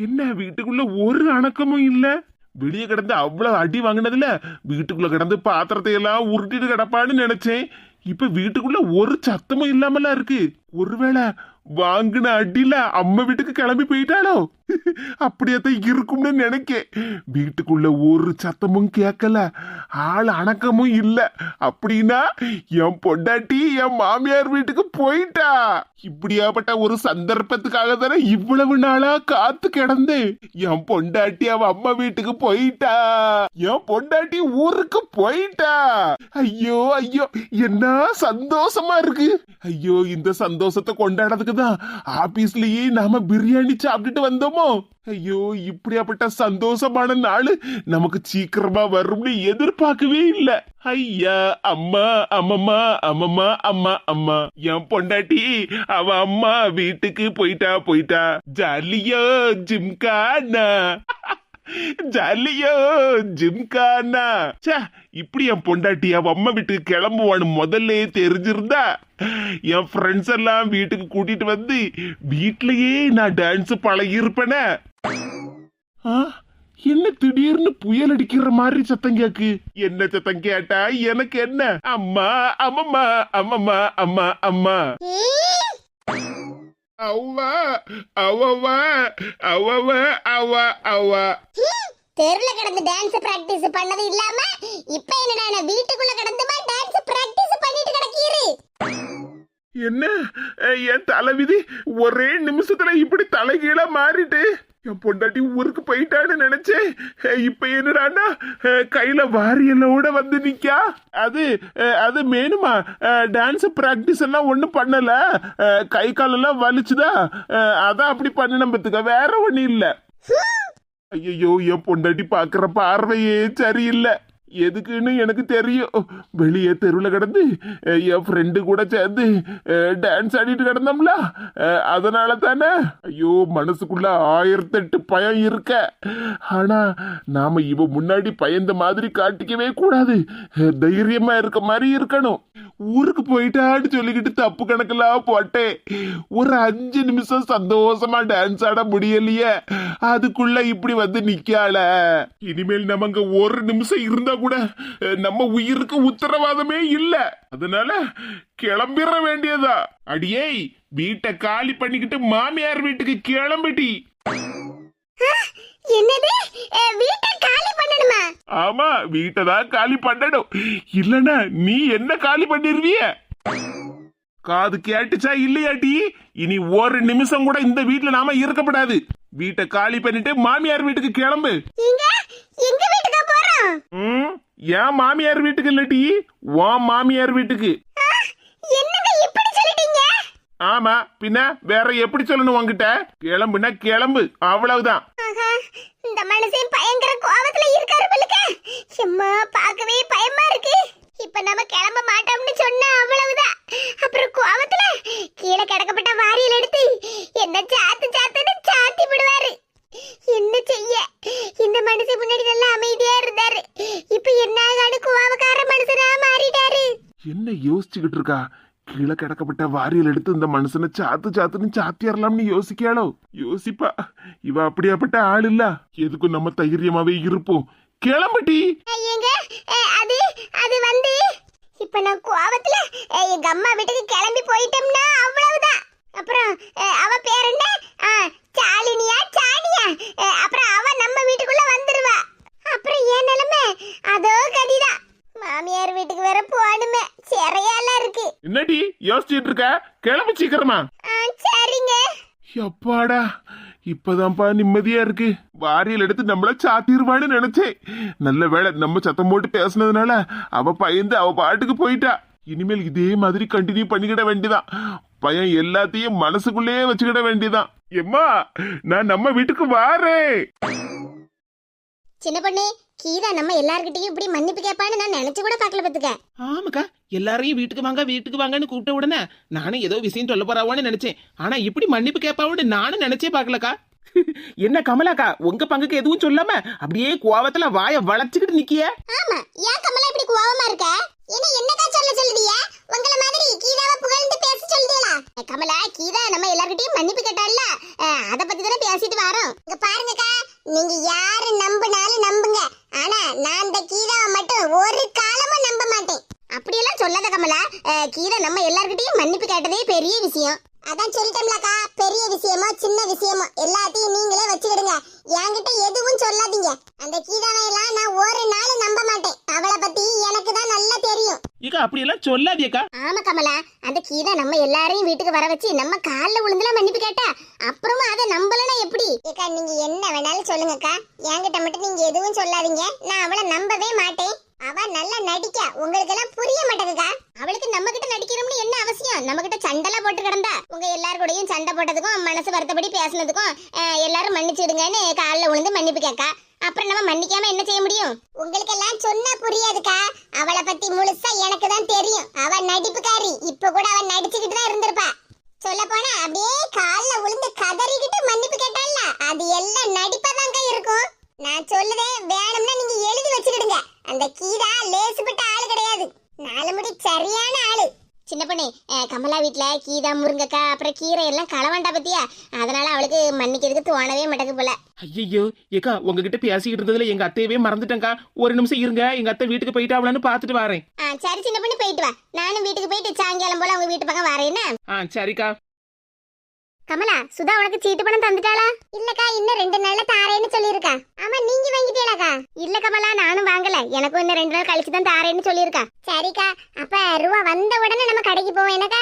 என்ன வீட்டுக்குள்ள ஒரு அணக்கமும் இல்ல? வெளியே கிடந்து அவ்வளவு அடி வாங்கினதுல வீட்டுக்குள்ள கிடந்து பாத்திரத்தை எல்லாம் உருட்டிட்டு கிடப்பான்னு நினைச்சேன். இப்ப வீட்டுக்குள்ள ஒரு சத்தமும் இல்லாமலாம் இருக்கு. ஒருவேளை வாங்கின அடியில அம்மா வீட்டுக்கு கிளம்பி போயிட்டாளோ? அப்படியேதான் இருக்கும்னு நினைக்க வீட்டுக்குள்ள ஒரு சத்தமும் கேட்கல. ஆள் அணக்கமும் இல்ல. அப்படின்னா என் பொண்டாட்டி என் மாமியார் வீட்டுக்கு போயிட்டா. இப்படியாப்பட்ட ஒரு சந்தர்ப்பத்துக்காக தானே இவ்வளவு நாளா காத்து கிடந்தேன். என் பொண்டாட்டி அவ அம்மா வீட்டுக்கு போயிட்டா. என் பொண்டாட்டி ஊருக்கு போயிட்டா. ஐயோ ஐயோ என்ன சந்தோஷமா இருக்கு. ஐயோ இந்த சந்தோஷத்தை கொண்டாடுறதுக்கு தான் ஆபீஸ்லயே நாம பிரியாணி சாப்பிட்டுட்டு வந்தோமோ? ஐயோ இப்படியாப்பட்ட சந்தோஷமான நாள் நமக்கு சீக்கிரமா வரும்னு எதிர்பார்க்கவே இல்ல. ஐயா அம்மா அம்மம்மா அம்மம்மா அம்மா அம்மா. என் பொண்டாட்டி அவ அம்மா வீட்டுக்கு போயிட்டா போயிட்டா. ஜாலியோ ஜிம்கானா. ஜாலியோ ஜிம்கானா. ச்சே இப்படி என் பொண்டாட்டி என் அம்மா வீட்டுக்கு கிளம்புவான்னு முதல்ல தெரிஞ்சிருந்தா என் ஃப்ரெண்ட்ஸ் எல்லாம் வீட்டுக்கு கூட்டிட்டு வந்து வீட்லயே நான் டான்ஸ் பழகி ஆ, என்ன திடீர்னு புயல் அடிக்கிற மாதிரி சத்தம் கேக்கு? என்ன சத்தம் கேட்டா எனக்கு என்ன? அம்மா அம்மம்மா அம்மம்மா அம்மா அம்மா அவ்வா அவவா அவவ. அவ அவ தெருல கிடந்து டான்ஸ் பிராக்டிஸ் பண்ணது இல்லாம இப்ப என்னடா வீட்டுக்குள்ள கிடந்துமா டான்ஸ் பிராக்டிஸ் பண்ணிட்டு கிடக்கீரு? என்ன என் தலைவிதி ஒரே நிமிஷத்துல இப்படி தலைகீழா மாறிட்டு என் பொண்டாட்டி ஊருக்கு போயிட்டான்னு நினைச்சேன். இப்ப என்னடான்னா கையில வாரியலோட வந்து நிக்கா. அது அது மேனுமா டான்ஸ் பிராக்டிஸ் எல்லாம் ஒண்ணும் பண்ணல. கை காலெல்லாம் வலிச்சுதா? அதான் அப்படி பண்ணின பத்துக்க. வேற ஒண்ணும் இல்ல. ஐயோ என் பொண்டாட்டி பாக்குற பார்வையே சரியில்லை. எதுக்குன்னு எனக்கு தெரியும். வெளியே தெருவில் கிடந்து என் ஃப்ரெண்டு கூட சேர்ந்து டான்ஸ் ஆடிட்டு கிடந்தோம்ல. அதனால தானே? ஐயோ மனசுக்குள்ள ஆயிரத்தெட்டு பயம் இருக்க. ஆனா நாம இவ முன்னாடி பயந்த மாதிரி காட்டிக்கவே கூடாது. தைரியமாக தைரியமா இருக்க மாதிரி இருக்கணும். ஊருக்கு போயிட்டான்னு சொல்லிக்கிட்டு தப்பு கணக்கெல்லாம் போட்டேன். ஒரு அஞ்சு நிமிஷம் சந்தோஷமா டான்ஸ் ஆட முடியலையே. அதுக்குள்ள இப்படி வந்து நிக்கால இனிமேல் நம்ம ஒரு நிமிஷம் இருந்தா கூட நம்ம உயிருக்கு உத்தரவாதமே இல்ல. அதனால கிளம்பிட வேண்டியதா. அடியே வீட்டை காலி பண்ணிக்கிட்டு மாமியார் வீட்டுக்கு கிளம்பிட்டி. என்னது? வீட்டை காலி பண்ணணுமா? ஆமா வீட்டை தான் காலி பண்ணணும். இல்லனா நீ என்ன காலி பண்ணிருவிய? காது கேட்டுச்சா இல்லையாட்டி இனி ஒரு நிமிஷம் கூட இந்த வீட்ல நாம இருக்கப்படாது. வீட்டை காலி பண்ணிட்டு மாமியார் வீட்டுக்கு கிளம்பு. எங்க வீட்டுக்கு போறோம்? ஏன் மாமியார் வீட்டுக்கு இல்லட்டி உன் மாமியார் வீட்டுக்கு. ஆமா பின்ன வேற எப்படி சொல்லணும் உன்கிட்ட? கிளம்புனா கிளம்பு அவ்வளவுதான். ஆஹா, இந்த மனுஷன் பயங்கர கோவத்துல இருக்காரு போலுக்க எம்மா பார்க்கவே பயமா இருக்கு. இப்ப நம்ம கிளம்ப மாட்டோம்னு சொன்னா அவ்வளவுதான். அப்புறம் கோவத்துல கீழே கிடக்கப்பட்ட வாரியல் எடுத்து என்ன சாத்து சாத்துன்னு சாத்தி விடுவாரு. என்ன செய்ய? இந்த மனுஷன் முன்னாடி நல்லா அமைதியா இருந்தாரு. இப்ப என்ன ஆகாடு கோவக்கார மனுஷனா மாறிட்டாரு. என்ன யோசிச்சுக்கிட்டு இருக்கா? கீழே கிடக்கப்பட்ட வாரியல் எடுத்து இந்த மனுஷனை சாத்து சாத்துன்னு சாத்தியறலாம்னு யோசிக்காளோ யோசிப்பா. இவ அப்படியாப்பட்ட ஆள் இல்ல. எதுக்கும் நம்ம தைரியமாவே இருப்போம்? கிளம்பட்டி அது அது வந்து இப்ப நான் கோவத்துல எங்க அம்மா வீட்டுக்கு கிளம்பி போயிட்டோம்னா அவ்வளவுதான். அப்புறம் அவ பேர் என்ன? ஆ, சாலினியா சாணியா அப்புறம் அவ நம்ம வீட்டுக்குள்ள வந்துருவா. அப்புறம் ஏன் நிலைமை அதோ கதிதான் மாமியார் வீட்டுக்கு வேற போகணுமே சிறையால இருக்கு என்னடி யோசிச்சுட்டு இருக்க? கிளம்பு சீக்கிரமா. சரிங்க. அப்பாடா இப்பதான்ப்பா நிம்மதியா இருக்கு. வாரியல் எடுத்து நம்மள சாத்திருவான்னு நினைச்சேன். நல்ல வேளை நம்ம சத்தம் போட்டு பேசுனதுனால அவ பயந்து அவ பாட்டுக்கு போயிட்டா. இனிமேல் இதே மாதிரி கண்டினியூ பண்ணிக்கிட வேண்டியதான் பயம் எல்லாத்தையும் மனசுக்குள்ளேயே வச்சுக்கிட வேண்டியதான் எம்மா நான் நம்ம வீட்டுக்கு வாரேன். சின்ன பொண்ணு கீதா நம்ம எல்லார்கிட்டயும் இப்படி மன்னிப்பு கேட்பான்னு நான் நினைச்சு கூட பார்க்கல பாத்துக்க ஆமாக்கா எல்லாரையும் வீட்டுக்கு வாங்க வீட்டுக்கு வாங்கன்னு கூப்பிட்ட உடனே நானும் ஏதோ விஷயம் சொல்ல போறாவோன்னு நினைச்சேன். ஆனா இப்படி மன்னிப்பு கேட்பாவோன்னு நானும் நினைச்சே பார்க்கலக்கா. என்ன கமலாக்கா உங்க பங்குக்கு எதுவும் சொல்லாம அப்படியே கோவத்துல வாய வளைச்சுக்கிட்டு நிக்கிய? ஆமா ஏன் கமலா இப்படி கோவமா இருக்க? என்ன என்னக்கா சொல்ல சொல்லுதியா? உங்கள மாதிரி கீதாவை புகழ்ந்து பேச சொல்லுதீங்களா கமலா கீதா நம்ம எல்லார்கிட்டயும் மன்னிப்பு கேட்டால அத பத்தி தானே பேசிட்டு வரோம். இங்க பாரு நீங்க யாரு நம்பினாலும் நம்புங்க ஆனா நான் இந்த கீதாவை மட்டும் ஒரு காலமும் நம்ப மாட்டேன் அப்படியெல்லாம் சொல்லாத கமலா அஹ், கீதா நம்ம எல்லார்கிட்டயும் மன்னிப்பு கேட்டதே பெரிய விஷயம் அதான் சொல்லிட்டோம்லக்கா பெரிய விஷயமோ சின்ன விஷயமோ எல்லாத்தையும் நீங்களே வச்சுக்கிடுங்க என்கிட்ட எதுவும் சொல்லாதீங்க அந்த கீதாவை எல்லாம் நான் ஒரு நாள் நம்ப மாட்டேன் அவளை பத்தி எனக்கு தான் நல்லா தெரியும் ஏக்கா அப்படியெல்லாம் சொல்லாதியக்கா. ஆமா கமலா அந்த கீதா நம்ம எல்லாரையும் வீட்டுக்கு வர வச்சு நம்ம கால்ல விழுந்துலாம் மன்னிப்பு கேட்டா? அப்புறமா அதை நம்பலனா எப்படி? ஏக்கா நீங்க என்ன வேணாலும் சொல்லுங்கக்கா. என்கிட்ட மட்டும் நீங்க எதுவும் சொல்லாதீங்க. நான் அவளை நம்பவே மாட்டேன். அவ நல்லா நடிக்க. உங்களுக்கு எல்லாம் புரிய மாட்டேங்குக்கா. அவளுக்கு நம்ம கிட்ட நடிக்கணும்னு என்ன அவசியம்? நம்ம கிட்ட சண்டெல்லாம் போட்டு கிடந்தா? உங்க எல்லார் கூடயும் சண்டை போட்டதுக்கும் மனசு வருத்தப்படி பேசுனதுக்கும் எல்லாரும் மன்னிச்சிடுங்கன்னு கால்ல விழுந்து மன்னிப்பு கேட்கா அப்புறம் நம்ம மன்னிக்காம என்ன செய்ய முடியும்? உங்களுக்கு எல்லாம் சொன்னா புரியாதுக்கா. அவளை பத்தி முழுசா எனக்கு தான் தெரியும். அவ நடிப்புக்காரி. இப்ப கூட அவ நடிச்சுக்கிட்டு தான் இருந்திருப்பா. சொல்ல போனா அப்படியே கால்ல விழுந்து கதறிக்கிட்டு மன்னிப்பு கேட்டால அது எல்லாம் நடிப்பாதாங்க இருக்கும். நான் சொல்லுதேன் வேணும்னா நீங்க எழுதி வச்சுக்கிடுங்க. அந்த கீதா லேசுப்பட்ட ஆளு கிடையாது. நாலு முடி சரியான சின்ன பொண்ணு கமலா வீட்ல கீதா முருங்கக்கா அப்புறம் கீரை எல்லாம் களவாண்டா பத்தியா? அதனால அவளுக்கு மன்னிக்கிறதுக்கு தோணவே மாட்டேங்குது போல. ஐயோ ஏக்கா உங்ககிட்ட பேசிக்கிட்டு இருந்ததுல எங்க அத்தையவே மறந்துட்டேங்க்கா ஒரு நிமிஷம் இருங்க எங்க அத்தை வீட்டுக்கு போயிட்டாவளான்னு பாத்துட்டு வரேன். சரி சின்ன பொண்ணு போயிட்டு வா. நானும் வீட்டுக்கு போயிட்டு சாயங்காலம் போல உங்க வீட்டு பக்கம் வரேன்னா ஆ சரிக்கா. கமலா சுதா உனக்கு சீட்டு பணம் தந்துட்டாளா? இல்லக்கா இன்னும் ரெண்டு நாள்ல தாரேன்னு சொல்லியிருக்கா. ஆமா நீங்க வாங்கிட்டீங்களாக்கா? இல்ல கமலா நானும் வாங்கல. எனக்கும் இன்னும் ரெண்டு நாள் கழிச்சு தான் தாரேன்னு சொல்லியிருக்கா. சரிக்கா அப்ப ரூபா வந்த உடனே நம்ம கடைக்கு போவோம். எனக்கா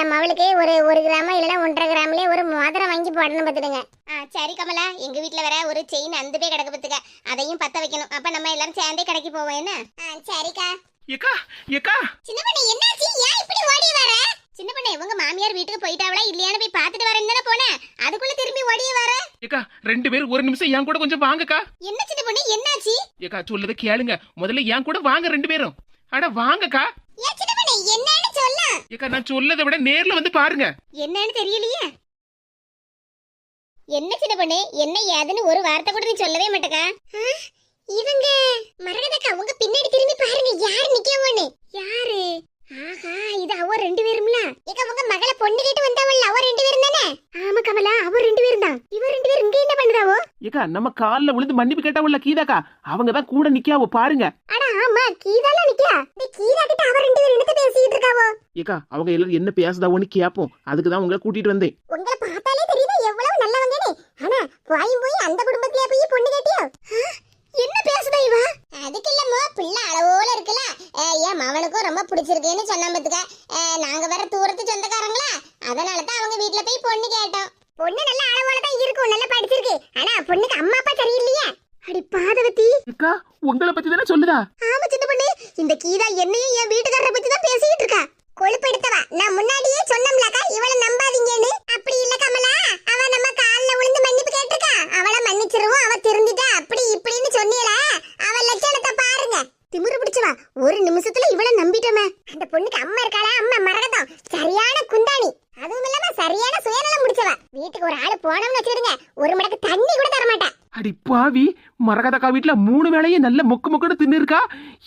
என் மவளுக்கு ஒரு ஒரு கிராமம் இல்லைன்னா ஒன்றரை கிராம்லயே ஒரு மோதிரம் வாங்கி போடணும் பார்த்துடுங்க ஆ சரி கமலா எங்க வீட்ல வேற ஒரு செயின் அந்த போய் கிடக்கு பத்துக்க அதையும் பத்த வைக்கணும். அப்ப நம்ம எல்லாரும் சேர்ந்தே கடைக்கு போவோம் என்ன? ஆ சரிக்கா. ஏக்கா ஏக்கா. சின்ன பண்ணே என்னாச்சு? ஏன் இப்படி ஓடி வர பண்ணே உங்க மாமியார் வீட்டுக்கு போயிட்டாவளா இல்லையான்னு போய் பார்த்துட்டு வரேன்னு தானே போனேன் அதுக்குள்ள திரும்பி ஓடியே வர. ஏக்கா ரெண்டு பேரும் ஒரு நிமிஷம் என் கூட கொஞ்சம் வாங்கக்கா. என்ன சின்ன பண்ணே என்னாச்சு? ஏக்கா சொல்லத கேளுங்க. முதல்ல என் கூட வாங்க ரெண்டு பேரும். அட வாங்கக்கா. ஏன் சின்ன பண்ணே என்னன்னு சொல்ல. ஏக்கா நான் சொல்லதை விட நேர்ல வந்து பாருங்க. என்னன்னு தெரியலையே. என்ன சின்ன பண்ணே என்ன ஏதுன்னு ஒரு வார்த்தை கூட நீ சொல்லவே மாட்டேக்கா. இவங்க மரகதக்கா உங்க பின்னாடி திரும்பி பாருங்க யார் நிக்கவோன்னு. யாரு? ஆஹா இது அவ ரெண்டு பேரும்ல. ஏக்கா உங்க மகளை பொண்ணு கேட்டு வந்தவள்ல அவ ரெண்டு பேரும் தானே? ஆமா கமலா அவ ரெண்டு பேரும் தான். இவ ரெண்டு பேரும் இங்க என்ன பண்றாவோ ஏக்கா நம்ம கால்ல விழுந்து மன்னிப்பு கேட்டவள்ள கீதாக்கா. அவங்க தான் கூட நிக்காவோ பாருங்க. அட ஆமா கீதால நிக்கா இந்த கீதா கிட்ட அவ ரெண்டு பேரும் என்னத்த பேசிட்டு இருக்காவோ? ஏக்கா அவங்க எல்லாரும் என்ன பேசுதாவோன்னு கேப்போம். அதுக்கு தான் உங்களை கூட்டிட்டு வந்தேன். உங்களை பார்த்தாலே தெரியுது எவ்வளவு நல்லவங்கன்னு. ஆனா போயும் போய் அந்த குடும்பத்திலே போய் பொண்ணு கேட்டியோ? என்ன பேசுதா இவ? அதுக்கு இல்லம்மா பிள்ளை அளவோல இருக்கல என் மவனுக்கும் ரொம்ப பிடிச்சிருக்குன்னு சொன்னா பத்துக்க. நாங்க வேற தூரத்து சொந்தக்காரங்களா. அதனால தான் அவங்க வீட்ல போய் பொண்ணு கேட்டோம். பொண்ணு நல்ல அளவோல தான் இருக்கும் நல்லா படிச்சிருக்கு. ஆனா பொண்ணுக்கு அம்மா அப்பா சரியில்லையே. அடி பாதவதி. ஏக்கா உங்களை பத்தி தானே சொல்லுதா? ஆமா சின்ன பொண்ணு. இந்த கீதா என்னையும் என் வீட்டுக்காரரை பத்தி தான் பேசிட்டு இருக்கா கொழுப்பெடுத்தவா நான் முன்னாடியே சொன்னோம்லக்கா இவளை நம்பாதீங்கன்னு அப்படி இல்ல கமலா அவ நம்ம கால்ல விழுந்து மன்னிப்பு கேட்டிருக்கா அவளை மன்னிச்சிருவோம் அவ திருந்திட்டா அப்படி இப்படின்னு சொன்னீல அவ லட்சணத்தை பாருங்க திமிரு பிடிச்சவா ஒரு நிமிஷத்துல இவளை நம்பிட்டோமே அந்த பொண்ணுக்கு அம்மா இருக்காளா அம்மா மரகதம் சரியான குந்தாணி அதுவும் இல்லாம சரியான சுயநலம் முடிச்சவா வீட்டுக்கு ஒரு ஆளு போனோம்னு வச்சிருங்க ஒரு மடக்கு தண்ணி கூட தர மாட்டா அடி பாவி மரகதக்கா வீட்டுல மூணு வேளையும் நல்ல மொக்கு மொக்குன்னு தின்னு இருக்கா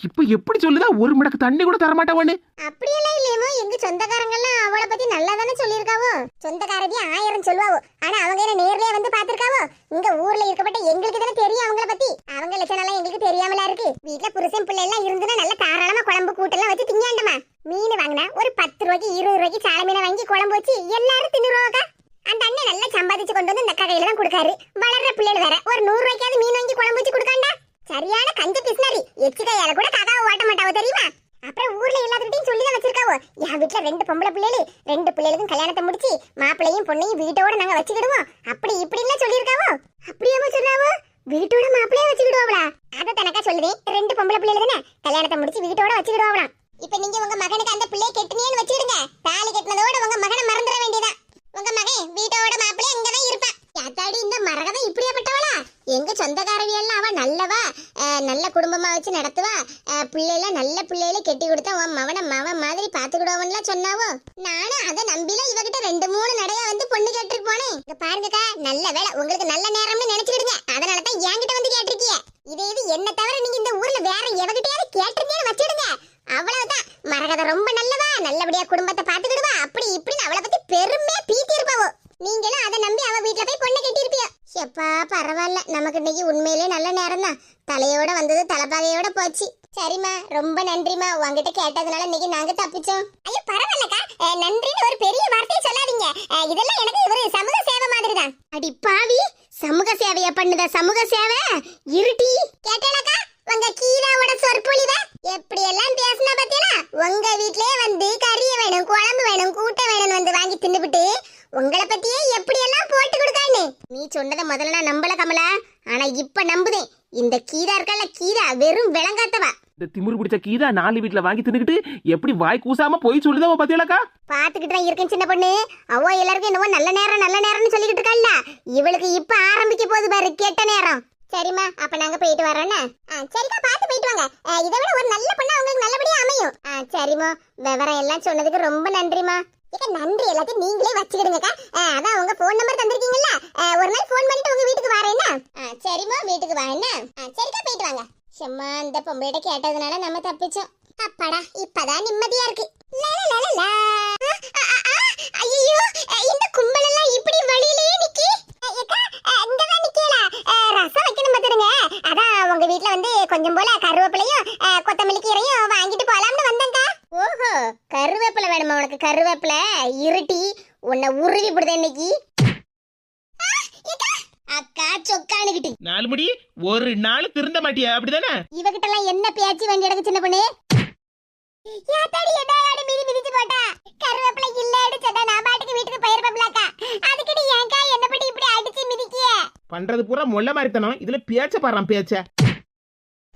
இப்ப எப்படி சொல்லுதா? ஒரு மடக்கு தண்ணி கூட தரமாட்டாவான்னு அப்படியெல்லாம் இல்லையமோ எங்க சொந்தக்காரங்கெல்லாம் அவளை பத்தி நல்லா தானே சொல்லியிருக்காவோ? சொந்தக்காரதி ஆயிரம் சொல்லுவாவோ. ஆனா அவங்க என்ன நேர்லயே வந்து பாத்திருக்காவோ இங்க ஊர்ல இருக்கப்பட்ட எங்களுக்கு தானே தெரியும் அவங்கள பத்தி. அவங்க லட்சணம் எங்களுக்கு தெரியாமலா இருக்கு. வீட்டுல புருஷன் பிள்ளை எல்லாம் இருந்துன்னா நல்ல தாராளமா குழம்பு கூட்டெல்லாம் வச்சு திங்காண்டமா மீன் வாங்கினா ஒரு பத்து ரூபாய்க்கு இருபது ரூபாய்க்கு சாலை மீனை வாங்கி குழம்பு வச்சு எல்லாரும் தின்னுருவாக்கா அந்த அண்ணன் நல்லா சம்பாதிச்சு கொண்டு வந்து இந்த கடையில தான் கொடுக்காரு. வளர்ற பிள்ளைகள் வேற. ஒரு நூறு ரூபாய்க்காவது மீன் வாங்கி குழம்பு வச்சு கொடுக்காண்டா? சரியான கஞ்ச பிஸ்னரி எச்சு கையால கூட கதாவை ஓட்ட மாட்டாவோ தெரியுமா அப்புறம் ஊர்ல எல்லாத்துக்கிட்டையும் சொல்லி தான் வச்சிருக்காவோ என் வீட்டுல ரெண்டு பொம்பளை பிள்ளைகள் ரெண்டு பிள்ளைகளுக்கும் கல்யாணத்தை முடிச்சு மாப்பிள்ளையும் பொண்ணையும் வீட்டோட நாங்க வச்சுக்கிடுவோம் அப்படி இப்படின்லாம் சொல்லியிருக்காவோ அப்படியாவோ சொன்னாவோ வீட்டோட மாப்பிள்ளைய வச்சுக்கிடுவாங்களா அதை தனக்கா சொல்லுதேன் ரெண்டு பொம்பளை பிள்ளைகள் தானே கல்யாணத்தை முடிச்சு வீட்டோட வச்சுக்கிடுவாங்களாம் இப்ப நீங்க உங்க மகனுக்கு அந்த பிள்ளைய கெட்டுனேன்னு வச்சிடுங்க தாலி கட்டினதோட உங்க மகனை மறந்துட வேண்டியதான் உங்க மகன் வீட்டோட மாப்பிள்ளை அங்கதான் இருப்பான் யாத்தாடி இந்த மரகதம் இப்படியாப்பட்டவளா எங்க சொந்தக்காரவி எல்லாம் அவ நல்லவா? நல்ல குடும்பமா வச்சு நடத்துவா? பிள்ளைல நல்ல பிள்ளையில கெட்டி கொடுத்தா உன் மவன மவன் மாதிரி பாத்துக்கிடுவோம்லாம் சொன்னாவோ? நானும் அதை நம்பில இவகிட்ட ரெண்டு மூணு நடையா வந்து பொண்ணு கேட்டுட்டு போனேன். இங்க பாருங்கக்கா நல்ல வேலை. உங்களுக்கு நல்ல நேரம்னு நினைச்சுக்கிடுங்க. அதனாலதான் என்கிட்ட வந்து கேட்டிருக்கீங்க இதே இது என்ன தவிர நீங்க இந்த ஊர்ல வேற எவகிட்டயாவது கேட்டிருந்தேன்னு வச்சிடுங்க அவ்வளவுதான். மரகத ரொம்ப நல்லவா? நல்லபடியா குடும்பத்தை பாத்துக்கிடுவா அப்படி இப்படின்னு அவளை பத்தி பெரும் பீத்தி இருப்பாவோ நீங்களும் அதை நம்பி அவ வீட்ல போய் பொண்ணை கட்டி இருப்பியோ எப்பா பரவாயில்ல இல்ல நமக்கு இன்னைக்கு உண்மையிலே நல்ல நேரம் தான். தலையோட வந்தது தலைப்பாகையோட போச்சு. சரிம்மா ரொம்ப நன்றிம்மா. உங்ககிட்ட கேட்டதுனால இன்னைக்கு நாங்க தப்பிச்சோம். ஐயோ பரவாயில்லக்கா. நன்றின்னு ஒரு பெரிய வார்த்தையை சொல்லாதீங்க. இதெல்லாம் எனக்கு ஒரு சமூக சேவை மாதிரி தான் அடி பாவி சமூக சேவைய பண்ணுத சமூக சேவை? இருட்டி. கேட்டேனக்கா உங்க கீராவோட சொற்பொழிவ? எப்படி எல்லாம் பேசினா பத்தியலா? உங்க வீட்லயே வந்து கறி வேணும் குழம்பு வேணும் கூட்டம் வேணும் வந்து வாங்கி தின்னுபிட்டு உங்களை பத்தியே எப்படி எல்லாம் போட்டு கொடுக்கான்னு நீ சொன்னதை முதல்ல நான் நம்பல இப்ப நம்புதேன். இந்த கீரா இருக்கல கீரா வெறும் விளங்காத்தவா. இந்த திமிரு பிடிச்ச கீதா நாலு வீட்டுல வாங்கி தின்னுக்கிட்டு எப்படி வாய் கூசாம போய் சொல்லுதா பாத்தியாலக்கா பாத்துக்கிட்டு தான் இருக்கேன் சின்ன பொண்ணு. அவ எல்லாருக்கும் என்னவோ நல்ல நேரம் நல்ல நேரம்னு சொல்லிக்கிட்டு இருக்கல்ல இவளுக்கு இப்ப ஆரம்பிக்க போகுது பாரு கெட்ட நேரம். சரிம்மா அப்ப நாங்க போயிட்டு வரோன்னு சரிக்கா பார்த்து போயிட்டு வாங்க. இதை விட ஒரு நல்ல சரிம்மா. விவரம் எல்லாம் சொன்னதுக்கு ரொம்ப நன்றிம்மா. ஏக்கா நன்றி எல்லாத்தையும் நீங்களே வச்சுக்கிடுங்கக்கா. அதான் உங்க ஃபோன் நம்பர் தந்திருக்கீங்கல்ல? ஒரு நாள் ஃபோன் பண்ணிட்டு உங்க வீட்டுக்கு வரேன்னா ஆ, சரிம்மா வீட்டுக்கு வரேன்னா சரிக்கா போயிட்டு வாங்க. சும்மா அந்த பொம்பளைகிட்ட கேட்டதுனால நம்ம தப்பிச்சோம். அப்பாடா இப்பதான் நிம்மதியா இருக்கு. லலலலலா. இந்த கும்பல் எல்லாம் இப்படி வழியிலேயே நிக்கி? இங்கதான் நிக்கல. ரசம் வைக்கணும் பாத்துருங்க. அதான் உங்க வீட்ல வந்து கொஞ்சம் போல கருவேப்பிலையும் கொத்தமல்லி கீரையும் வாங்கிட்டு ஓஹோ கருவேப்பிலை வேணுமா உனக்கு? கருவேப்பிலை இருட்டி உன்னை உருவி போடுதே இன்னைக்கு. அக்கா சொக்கானுகிட்டு நாலு முடி ஒரு நாள் திருந்த மாட்டியா? அப்படிதானே? இவகிட்ட எல்லாம் என்ன பேச்சு வேண்டி எடுக்க சின்ன பொண்ணு? யாத்தாடி எடாடி மிதி மிதிச்சு போட்டா? கருவேப்பிலை இல்ல அடிச்சதா நான் பாட்டுக்கு வீட்டுக்கு போயிருப்பேன்லக்கா. அதுக்கு நீ ஏன்க்கா என்ன படி இப்படி அடிச்சு மிதிக்கிய? பண்றது பூரா மொல்ல மாதிரித்தனம் இதுல பேச்ச பாடுறான் பேச்ச.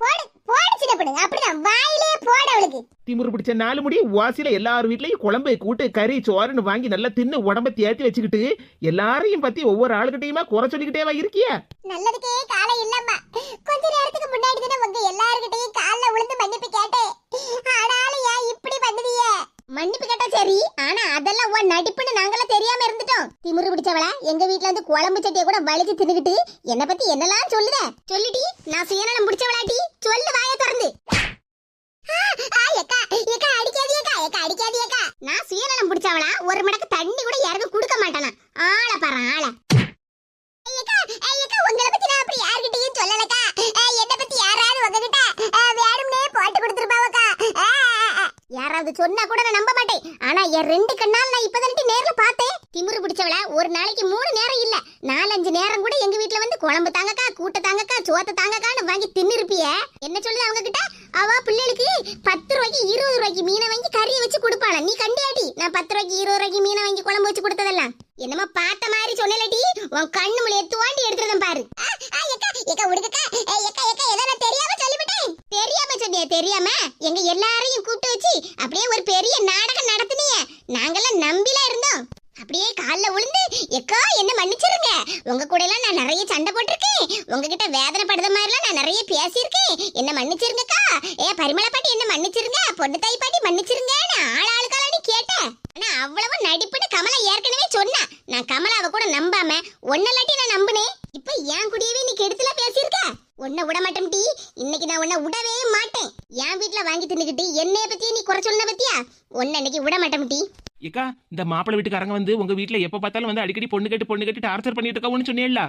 போடு போடு சின்ன பொண்ணு. அப்படிதான். வாயிலே போடு அவளுக்கு. திமிரு பிடிச்ச நாலு முடி வாசியில எல்லார் வீட்லயும் குழம்பு கூட்டு கறி சோறுன்னு வாங்கி நல்லா தின்னு உடம்ப தேத்தி வச்சுக்கிட்டு எல்லாரையும் பத்தி ஒவ்வொரு ஆளுகிட்டயுமா குறை சொல்லிக்கிட்டேவா இருக்கிய? நல்லதுக்கே காலம் இல்லம்மா. கொஞ்ச நேரத்துக்கு முன்னாடி தானே உங்க எல்லார்கிட்டயும் கால்ல விழுந்து மன்னிப்பு கேட்டேன். ஆனாலும் ஏன் இப்படி பண்ணுதிய மன்னிப்பு கேட்டா சரி ஆனா அதெல்லாம் உன் நடிப்புன்னு நாங்களாம் தெரியாம இருந்துட்டோம். திமிரு பிடிச்சவளா எங்க வீட்ல வந்து குழம்பு சட்டியை கூட வலிச்சு தின்னுகிட்டு என்ன பத்தி என்னலாம் சொல்லுத சொல்லுடி நான் சுயநலம் பிடிச்சவளாட்டி. சொல்லு வாய திறந்து. நான் சுயநலம் பிடிச்சவளா ஒரு மடக்கு தண்ணி கூட யாருக்கும் கொடுக்க மாட்டானா ஆள பாரு ஆள ஐயக்கா, உங்களை பத்தி நான் அப்படி யார்கிட்டயும் சொல்லலக்கா. அஹ், என்னை பத்தி யாராவது உங்ககிட்ட, அஹ், வேணும்னே போட்டு கொடுத்திருப்பாவக்கா. அஹ், அஹ், அஹ். யாராவது சொன்னா கூட நான் நம்ப மாட்டேன் ஆனா என் ரெண்டு கண்ணால் நான் இப்பதானே நேர்ல பார்த்தேன் திமிரு பிடிச்சவள ஒரு நாளைக்கு மூணு நேரம் இல்ல. நாலஞ்சு நேரம் கூட எங்க வீட்ல வந்து குழம்பு தாங்கக்கா கூட்ட தாங்கக்கா சோத்த தாங்கக்கான்னு வாங்கி தின்னுருப்பிய. என்ன சொல்லுது அவங்க கிட்ட அவ பிள்ளைகளுக்கு பத்து ரூபாய்க்கு இருபது ரூபாய்க்கு மீனை வாங்கி கறியை வச்சு கொடுப்பாள? நீ கண்டியாடி நான் பத்து ரூபாய்க்கு இருபது ரூபாய்க்கு மீனை வாங்கி குழம்பு வச்சு கொடுத்ததெல்லாம். என்னமா பார்த்த மாதிரி சொன்னலடி உன் கண்ணு முளைய தோண்டி எடுத்துறதும் பாரு. தெரியாம தெரியாம சொன்னியா தெரியாம? எங்க எல்லாரையும் கூப்பிட்டு வச்சு அப்படியே ஒரு பெரிய நாடகம் நடத்துனீங்க நாங்கெல்லாம் நம்பில இருந்தோம். அப்படியே கால்ல விழுந்து எக்கா என்ன மன்னிச்சிருங்க. உங்க கூட எல்லாம் நான் நிறைய சண்டை போட்டிருக்கேன். உங்ககிட்ட வேதனை படுத மாதிரிலாம் நான் நிறைய பேசியிருக்கேன். என்ன மன்னிச்சிருங்கக்கா. ஏ பரிமள பாட்டி என்ன மன்னிச்சிருங்க. பொண்ணு தாய் பாட்டி மன்னிச்சிருங்கன்னு ஆள் ஆளுக்காளான்னு கேட்டேன் ஆனா அவ்வளவு நடிப்புன்னு கமலா ஏற்கனவே சொன்னா. நான் கமலாவை கூட நம்பாம ஒன்னலாட்டி நான் நம்புனேன். இப்ப என் குடியவே நீ கெடுத்துல பேசியிருக்க. உன்னை விட மாட்டேன் டி. இன்னைக்கு நான் உன்னை விடவே மாட்டேன். என் வீட்ல வாங்கி தின்னுக்கிட்டு என்னைய பத்தியே நீ குறை சொன்ன பத்தியா? உன்னை இன்னைக்கு விட மாட்டேன் டி. ஏக்கா இந்த மாப்பிள்ளை வீட்டுக்காரங்க வந்து உங்க வீட்டுல எப்ப பார்த்தாலும் வந்து அடிக்கடி பொண்ணு கேட்டு பொண்ணு கட்டி டார்ச்சர் பண்ணிட்டு இருக்கோம்னு சொன்னேன்ல.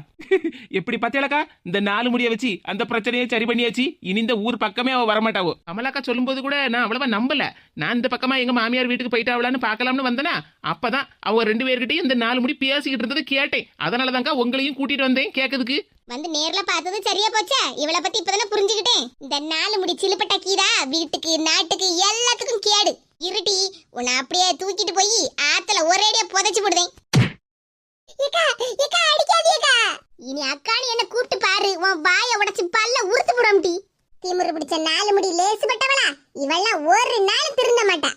எப்படி பார்த்தேலக்கா இந்த நாலு முடிய வச்சு அந்த பிரச்சனையை சரி பண்ணியாச்சு. இனி இந்த ஊர் பக்கமே அவ வரமாட்டாவோ. கமலாக்கா சொல்லும்போது கூட நான் அவ்வளவா நம்பல. நான் இந்த பக்கமா எங்க மாமியார் வீட்டுக்கு போயிட்டாவலான்னு பார்க்கலாம்னு வந்தேனா அப்பதான் அவங்க ரெண்டு பேர்கிட்டயும் இந்த நாலு முடி பேசிக்கிட்டு இருந்தது கேட்டேன். அதனாலதான்க்கா உங்களையும் கூட்டிட்டு வந்தேன் கேட்கறதுக்கு வந்து நேர்ல பார்த்தது சரியா போச்சா. இவளை பத்தி இப்பதானே புரிஞ்சுக்கிட்டேன். இந்த நாலு முடி சிலுப்பட்ட கீதா வீட்டுக்கு நாட்டுக்கு எல்லாத்துக்கும் கேடு. இருட்டி உன்னை அப்படியே தூக்கிட்டு போய் ஆத்துல ஒரேடியா புதைச்சு போடுதேன் இனி அக்கானு என்ன கூப்பிட்டு பாரு உன் வாய உடைச்சு பல்ல உறுத்து போடும் திமுரு திமிரு பிடிச்ச நாலு முடி லேசு பட்டவளா இவெல்லாம் ஒரு நாள் திருந்த மாட்டா.